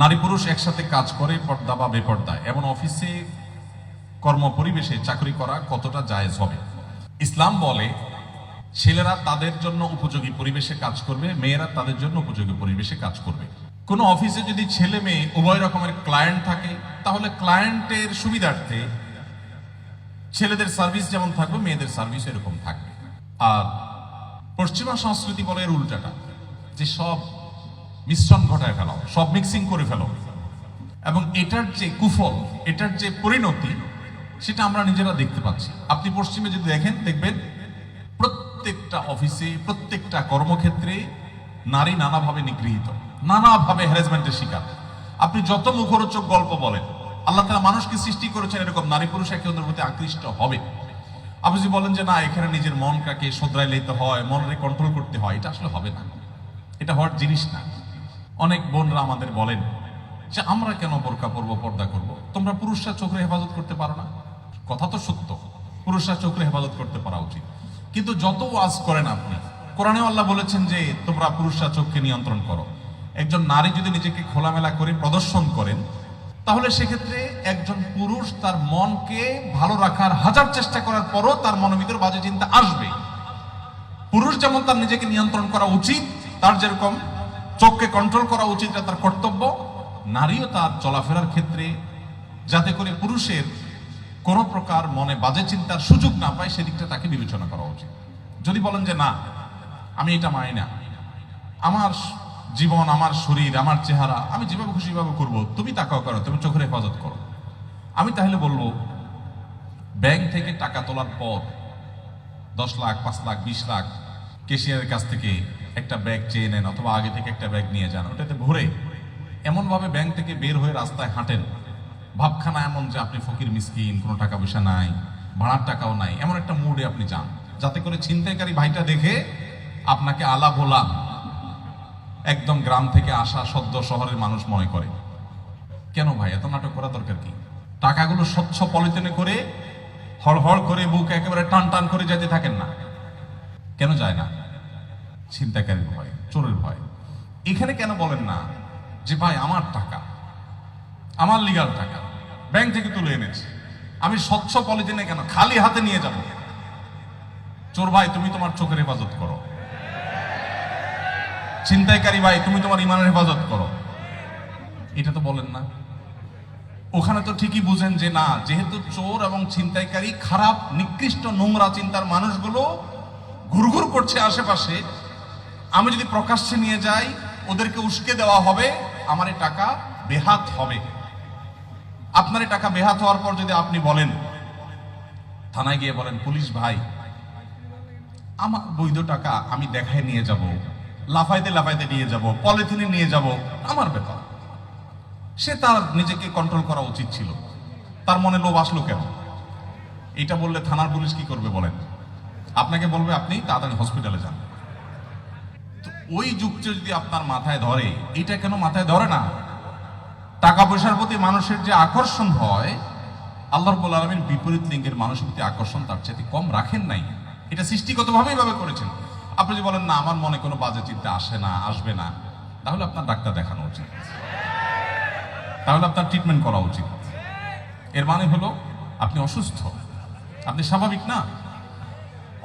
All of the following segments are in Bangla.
নারী পুরুষ একসাথে কাজ করে, পর্দা বা বেপর্দায়। এমন অফিসে কর্ম পরিবেশে চাকরি করা কতটা জায়েজ হবে? ইসলাম বলে, ছেলেরা তাদের জন্য উপযোগী পরিবেশে কাজ করবে, মেয়েরা তাদের জন্য উপযোগী পরিবেশে কাজ করবে। কোনো অফিসে যদি ছেলে মেয়ে উভয় রকমের ক্লায়েন্ট থাকে, তাহলে ক্লায়েন্টের সুবিধার্থে ছেলেদের সার্ভিস যেমন থাকবে, মেয়েদের সার্ভিস এরকম থাকবে। আর পশ্চিমা সংস্কৃতি বলে এর উল্টাটা, যে সব মিশ্রণ ঘটায় ফেলাও সব মিক্সিং করে ফেলো। এবং এটার যে কুফল, এটার যে পরিণতি, সেটা আমরা নিজেরা দেখতে পাচ্ছি। আপনি পশ্চিমে যদি দেখেন, দেখবেন প্রত্যেকটা অফিসে প্রত্যেকটা কর্মক্ষেত্রে নারী নানাভাবে নিগৃহীত, নানাভাবে হ্যারাসমেন্টের শিকার। আপনি যত মুখরোচক গল্প বলেন, আল্লাহ তালা মানুষকে সৃষ্টি করেছেন এরকম নারী পুরুষ একে অন্যের প্রতি আকৃষ্ট হবে। আপনি যদি বলেন যে, না, এখানে নিজের মনটাকে শোধরাই লইতে হয় মনরে কন্ট্রোল করতে হয়, এটা আসলে হবে না। এটা হওয়ার জিনিস না। অনেক বোনরা আমাদের বলেন যে, আমরা কেন বোরকা পরব, পর্দা করব? তোমরা পুরুষরা চোখের হেফাজত করতে পারো না? কথা তো সত্য। পুরুষরা চোখের হেফাজত করতে পারা উচিত। কিন্তু যত ওয়াজ করেন আপনি কোরআনে আল্লাহ বলেছেন যে, তোমরা পুরুষরা চোখকে নিয়ন্ত্রণ করো। একজন নারী যদি নিজেকে খোলামেলা করে প্রদর্শন করেন, তাহলে সেক্ষেত্রে একজন পুরুষ তার মনকে ভালো রাখার হাজার চেষ্টা করার পরও তার মনের ভিতর বাজে চিন্তা আসবে পুরুষ যেমন তার নিজেকে নিয়ন্ত্রণ করা উচিত, তার যেরকম চোখকে কন্ট্রোল করা উচিত তার কর্তব্য। নারীও তার চলাফেরার ক্ষেত্রে যাতে করে পুরুষের কোনো প্রকার মনে বাজে চিন্তার সুযোগ না পায়, সেদিকটা তাকে বিবেচনা করা উচিত। যদি বলেন যে, না, আমি এটা মানি না। আমার জীবন, আমার শরীর, আমার চেহারা, আমি যেভাবে খুশি ভাবে করব, তুমি তাকাও করো, তুমি চোখের হেফাজত করো। আমি তাহলে বলব, ব্যাংক থেকে টাকা তোলার পর দশ লাখ, পাঁচ লাখ, বিশ লাখ কেশিয়ারের কাছ থেকে একটা ব্যাগ চেয়ে নেন অথবা আগে থেকে একটা ব্যাগ নিয়ে যান, ওটাতে ভরে। এমনভাবে ব্যাংক থেকে বের হয়ে রাস্তায় হাঁটেন। ভাবখানা এমন যে আপনি ফকির, মিসকিন, কোনো টাকা পয়সা নাই, ভাড়ার টাকাও নাই, এমন একটা মুডে আপনি যান। যাতে করে ছিনতাইকারী ভাইটা দেখে আপনাকে আলা ভোলা। একদম গ্রাম থেকে আসা সদ্য শহরের মানুষ মনে করে। কেন ভাই, এত নাটক করা দরকার কি? টাকাগুলো স্বচ্ছ পলিথিনে করে, হড়হড় করে বুক একেবারে টান টান করে যেতে থাকেন না। কেন যায় না? ছিনতাকারীর ভয়, চোরের ভয়। এখানে কেন বলেন না যে, ভাই, আমার টাকা, আমার লিগাল টাকা ব্যাংক থেকে তুলে এনেছি। আমি স্বচ্ছ পলিথিনে কেন খালি হাতে নিয়ে যাব? চোর ভাই, তুমি তোমার চোখের হেফাজত করো। ছিনতাইকারী ভাই, তুমি তোমার ইমানের হেফাজত করো। এটা তো বলেন না। ওখানে তো ঠিকই বুঝেন যে, না, যেহেতু চোর এবং ছিনতাইকারী খারাপ, নিকৃষ্ট নোংরা চিন্তার মানুষগুলো ঘুরঘুর করছে আশেপাশে আমি যদি প্রকাশ্যে নিয়ে যাই, ওদেরকে উস্কে দেওয়া হবে, আমার টাকা বেহাত হবে। আপনার টাকা বেহাত হওয়ার পর যদি আপনি বলেন, থানায় গিয়ে বলেন, পুলিশ ভাই, আমার বৈধ টাকা আমি দেখায় নিয়ে যাব, লাফাইতে লাফাইতে নিয়ে যাব, পলিথিনে নিয়ে যাব, আমার ব্যাপার। সে তার নিজেকে কন্ট্রোল করা উচিত ছিল। তার মনে লোভ আসলো কেন? এটা বললে থানার পুলিশ কি করবে বলেন? আপনাকে বলবে আপনি তাড়াতাড়ি হসপিটালে যান। ওই যুগটা যদি আপনার মাথায় ধরে, এটা কেন মাথায় ধরে না? টাকা পয়সার প্রতি মানুষের যে আকর্ষণ হয়, আল্লাহ রব্বুল আলমীর বিপরীত লিঙ্গের মানুষের প্রতি আকর্ষণ তার চাইতে কম রাখেন নাই। এটা সৃষ্টিগতভাবে এইভাবে করেছেন। আপনি যদি বলেন, না, আমার মনে কোনো বাজে চিন্তা আসে না, আসবে না, তাহলে আপনার ডাক্তার দেখানো উচিত। তাহলে আপনার ট্রিটমেন্ট করা উচিত। এর মানে হলো, আপনি অসুস্থ। আপনি স্বাভাবিক না?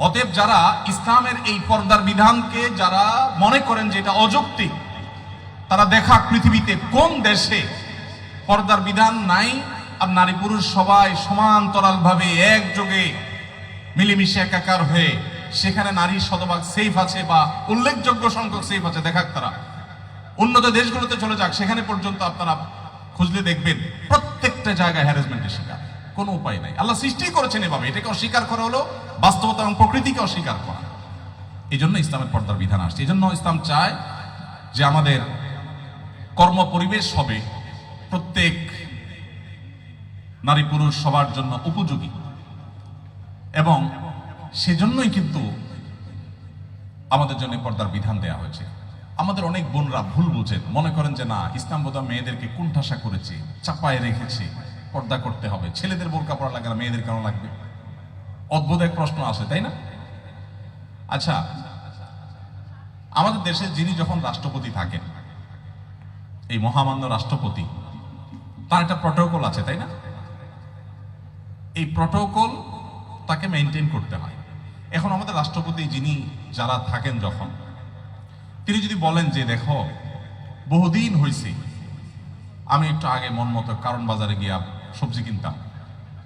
অতএব যারা ইসলামের এই পর্দার বিধানকে যারা মনে করেন যে এটা অযৌক্তিক, তারা দেখা পৃথিবীতে কোন দেশে পর্দার বিধান নাই আর নারী পুরুষ সবাই সমান্তরালভাবে একযোগে মিলেমিশে একাকার হয়ে সেখানে নারীর শতভাগ সেফ আছে বা উল্লেখযোগ্য সংখ্যক সেফ আছে। দেখাক তারা। উন্নত দেশগুলোতে চলে যাক, সেখানে পর্যন্ত আপনারা খুঁজলে দেখবেন প্রত্যেকটা জায়গায় হ্যারাসমেন্টের শিকার। কোনো উপায় নাই। আল্লাহ সৃষ্টি করেছেন এভাবে। এটাকে অস্বীকার করা হলো, বাস্তবতা এবং প্রকৃতিকে অস্বীকার করা। এই জন্য ইসলামের পর্দার বিধান আসছে। এই জন্য ইসলাম চায় যে আমাদের কর্ম পরিবেশ হবে প্রত্যেক নারী পুরুষ সবার জন্য উপযোগী। এবং সেজন্যই কিন্তু আমাদের জন্য পর্দার বিধান দেয়া হয়েছে। আমাদের অনেক বোনরা ভুল বুঝেন। মনে করেন যে, না, ইসলাম বোধহয় মেয়েদেরকে কুণ্ঠাসা করেছে, চাপায় রেখেছে। পর্দা করতে হবে। ছেলেদের বোরকা পড়া লাগে না, মেয়েদের কেন লাগবে? অদ্ভুত এক প্রশ্ন আসে তাই না? আচ্ছা আমাদের দেশে যিনি যখন রাষ্ট্রপতি থাকেন, এই মহামান্য রাষ্ট্রপতি, তার একটা প্রটোকল আছে, তাই না? এই প্রটোকল তাকে মেনটেন করতে হয়। এখন আমাদের রাষ্ট্রপতি যিনি, যারা থাকেন যখন, তিনি যদি বলেন যে, দেখো, বহুদিন হয়েছে আমি একটু আগে মন মতো কারণ বাজারে গিয়া সবজি কিনতাম।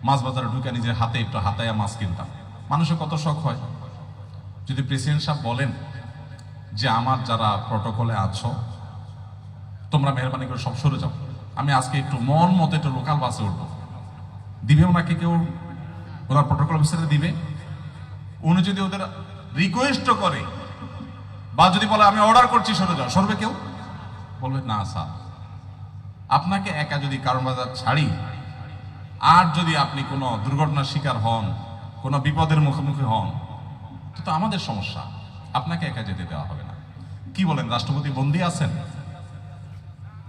মাছ বাজারে ঢুকে নিজের হাতে একটু হাতায়া মাছ কিনতাম। মানুষের কত শখ হয়। যদি প্রেসিডেন্ট সাহেব বলেন যে, আমার যারা প্রটোকলে আছো, তোমরা মেহরবানি করে সব সরে যাও। আমি আজকে একটু মন মতো একটু লোকাল বাসে উঠবো। দিবে ওনাকে কেউ? ওনার প্রোটোকল অফিসারে দিবে? উনি যদি ওদের রিকোয়েস্ট করে, বা যদি বলে, আমি অর্ডার করছি, সরে যাও। সরবে কেউ? বলবে, না স্যার আপনাকে একা যদি কারণ বাজার ছাড়ি আর যদি আপনি কোনো দুর্ঘটনার শিকার হন, কোনো বিপদের মুখোমুখি হন, তো আমাদের সমস্যা। আপনাকে একা যেতে দেওয়া হবে না। কি বলেন, রাষ্ট্রপতি বন্দী আছেন?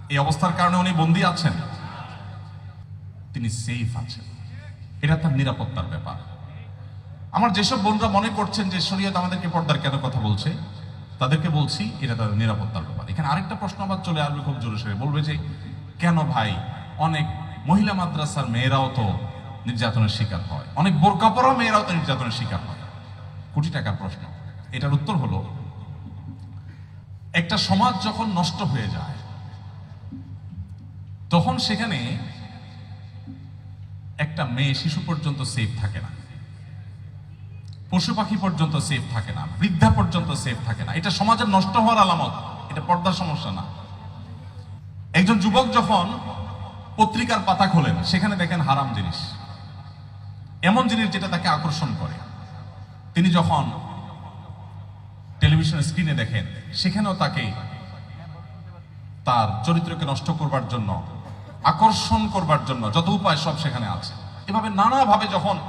এই অবস্থার কারণে উনি বন্দী আছেন। তিনি সেফ আছেন। এটা তার নিরাপত্তার ব্যাপার। আমার যেসব বোনরা মনে করছেন যে শরীয়ত আমাদেরকে পর্দার কেন কথা বলছে, তাদেরকে বলছি, এটা তাদের নিরাপত্তার ব্যাপার। এখানে আরেকটা প্রশ্ন আবার চলে আসবে খুব জোরে সরে। বলবে যে, কেন ভাই, অনেক মহিলা মাদ্রাসার মেয়েরাও তো নির্যাতনের শিকার হয়। অনেক বোরকা পরা মেয়েরাও তো নির্যাতনের শিকার হয়। কোটি টাকার প্রশ্ন। এটার উত্তর হলো, একটা সমাজ যখন নষ্ট হয়ে যায়, তখন সেখানে একটা মেয়ে শিশু পর্যন্ত সেফ থাকে না। পশু পাখি পর্যন্ত সেফ থাকে না। বৃদ্ধা পর্যন্ত সেফ থাকে না। এটা সমাজের নষ্ট হওয়ার আলামত। এটা পর্দার সমস্যা না। একজন যুবক যখন পত্রিকার পাতা খোলেন, সেখানে দেখেন হারাম জিনিস। এমন জিনিস যেটা তাকে আকর্ষণ করে। তিনি যখন টেলিভিশন স্ক্রিনে দেখেন, সেখানেও তাকে তার চরিত্রকে নষ্ট করবার জন্য, আকর্ষণ করবার জন্য যত উপায় সব সেখানে আছে। এভাবে নানাভাবে যখন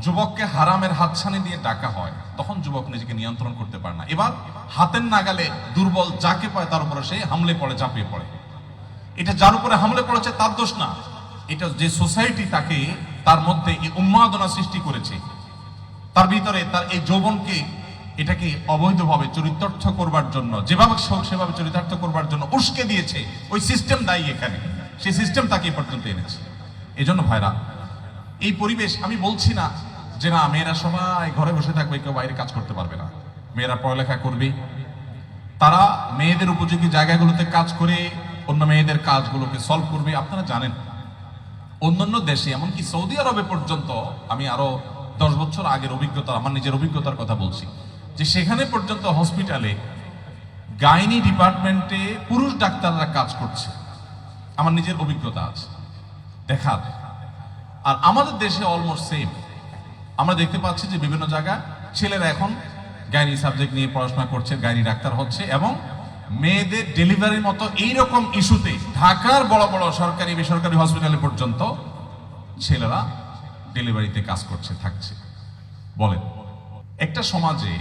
যুবককে হারামের হাতছানি দিয়ে ডাকা হয়, তখন যুবক নিজেকে নিয়ন্ত্রণ করতে পারে না। এবার হাতের নাগালে দুর্বল যাকে পায় তার উপরে সে হামলে পড়ে, ঝাঁপিয়ে পড়ে। এটা যার উপরে হামলে পড়েছে তার দোষ না। এটা যে সোসাইটি তাকে তার মধ্যে এই উন্মাদনা সৃষ্টি করেছে, তার ভিতরে তার এই যৌবনকে এটাকে অবৈধভাবে চরিতার্থ করবার জন্য, যেভাবে সেভাবে চরিতার্থ করবার জন্য উস্কে দিয়েছে, ওই সিস্টেম দায়ী এখানে। সেই সিস্টেম তাকে পর্যন্ত এনেছে। এই জন্য ভাইরা, এই পরিবেশ আমি বলছি না যে না, মেয়েরা সবাই ঘরে বসে থাকবে, কেউ বাইরে কাজ করতে পারবে না। মেয়েরা পড়ালেখা করবে। তারা মেয়েদের উপযোগী জায়গাগুলোতে কাজ করে অন্য মেয়েদের কাজগুলোকে সলভ করবে, আপনারা জানেন। অন্যান্য দেশে, এমনকি সৌদি আরবে পর্যন্ত, আমি আরও দশ বছর আগের অভিজ্ঞতা, আমার নিজের অভিজ্ঞতার কথা বলছি, যে সেখানে পর্যন্ত হসপিটালে গাইনি ডিপার্টমেন্টে পুরুষ ডাক্তাররা কাজ করছে। আমার নিজের অভিজ্ঞতা আছে। দেখার আর আমাদের দেশে অলমোস্ট সেম আমরা দেখতে পাচ্ছি যে বিভিন্ন জায়গায় ছেলেরা এখন গাইনি সাবজেক্ট নিয়ে পড়াশোনা করছে গাইনি ডাক্তার হচ্ছে এবং মেয়েদের ডেলিভারির মতো এইরকম ইস্যুতে ঢাকার বড় বড় সরকারি, বেসরকারি হসপিটালে পর্যন্ত ছেলেরা ডেলিভারিতে কাজ করছে, থাকছে। বলেন, একটা সমাজে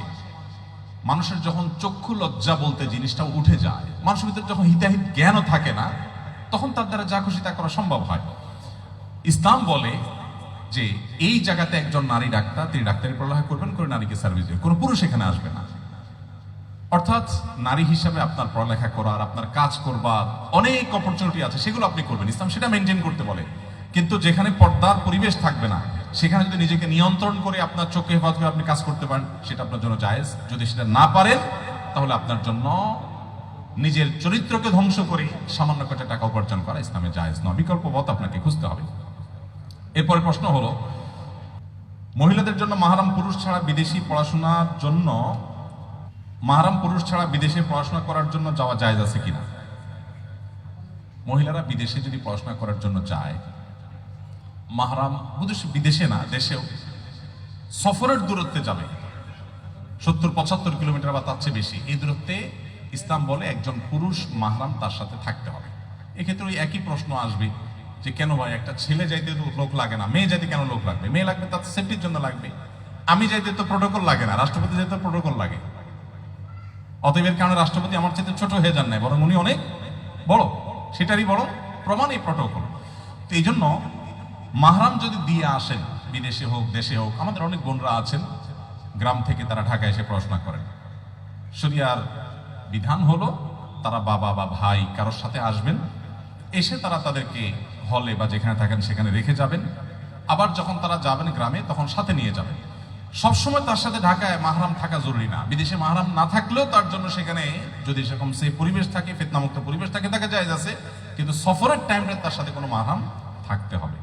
মানুষের যখন চক্ষু লজ্জা বলতে জিনিসটা উঠে যায়, মানুষের ভিতরে যখন হিতাহিত জ্ঞানও থাকে না, তখন তার দ্বারা যা খুশি তা করা সম্ভব হয়। ইসলাম বলে যে, এই জায়গাতে একজন নারী ডাক্তার, তিনি ডাক্তারি পড়ালেখা করবেন করে নারীকে সার্ভিস দেবেন, কোনো পুরুষ এখানে আসবে না। অর্থাৎ নারী হিসাবে আপনার পড়ালেখা করার আপনার কাজ করবার অনেক অপরচুনিটি আছে, সেগুলো আপনি করবেন। ইসলাম সেটা মেনটেন করতে বলে। কিন্তু যেখানে পর্দার পরিবেশ থাকবে না, সেখানে যদি নিজেকে নিয়ন্ত্রণ করে আপনার চোখে হেফাজত করে আপনি কাজ করতে পারেন, সেটা আপনার জন্য জায়েজ। যদি সেটা না পারেন, তাহলে আপনার জন্য নিজের চরিত্রকে ধ্বংস করে সামান্য কটা টাকা উপার্জন করা ইসলামে জায়েজ নয়। বিকল্প পথ আপনাকে খুঁজতে হবে। এরপরে প্রশ্ন হলো, মহিলাদের জন্য মাহারাম পুরুষ ছাড়া বিদেশি পড়াশোনার জন্য মাহারাম পুরুষ ছাড়া বিদেশে পড়াশোনা করার জন্য যাওয়া যায় আছে কিনা? মহিলারা বিদেশে যদি পড়াশোনা করার জন্য যায়, মাহারাম বিদেশে না, দেশেও সফরের দূরত্বে যাবে। সত্তর, পঁচাত্তর কিলোমিটার বা তার চেয়ে বেশি, এই দূরত্বে ইসলাম বলে একজন পুরুষ মাহরাম তার সাথে থাকতে হবে। এক্ষেত্রে ওই একই প্রশ্ন আসবে যে, কেন ভাই, একটা ছেলে যাইতে তো লোক লাগে না, মেয়ে যাইতে কেন লোক লাগবে? মেয়ে লাগবে তার সেফটির জন্য লাগবে। আমি যাইতে তো প্রোটোকল লাগে না, রাষ্ট্রপতি যাইতে প্রোটোকল লাগে। অতএব এর কারণে রাষ্ট্রপতি আমার চাইতে ছোট হয়ে যান নাই, বরং উনি অনেক বড়। সেটারই বড় প্রমাণ এই প্রোটোকল তো এই জন্য মাহরাম যদি দিয়ে আসেন, বিদেশে হোক, দেশে হোক, আমাদের অনেক বোনরা আছেন, গ্রাম থেকে তারা ঢাকায় এসে পড়াশোনা করেন। শরিয়ার বিধান হলো, তারা বাবা বা ভাই কারোর সাথে আসবেন, এসে তারা তাদেরকে হলে বা যেখানে থাকেন সেখানে রেখে যাবেন। আবার যখন তারা যাবেন গ্রামে, তখন সাথে নিয়ে যাবেন। সবসময় তার সাথে ঢাকায় মাহরাম থাকা জরুরি না। বিদেশে মাহরাম না থাকলেও তার জন্য সেখানে যদি সেরকম সেই পরিবেশ থাকে, ফেতনামুক্ত পরিবেশ থাকে, তাকে যায় আছে। কিন্তু সফরের টাইমে তার সাথে কোনো মাহরাম থাকতে হবে।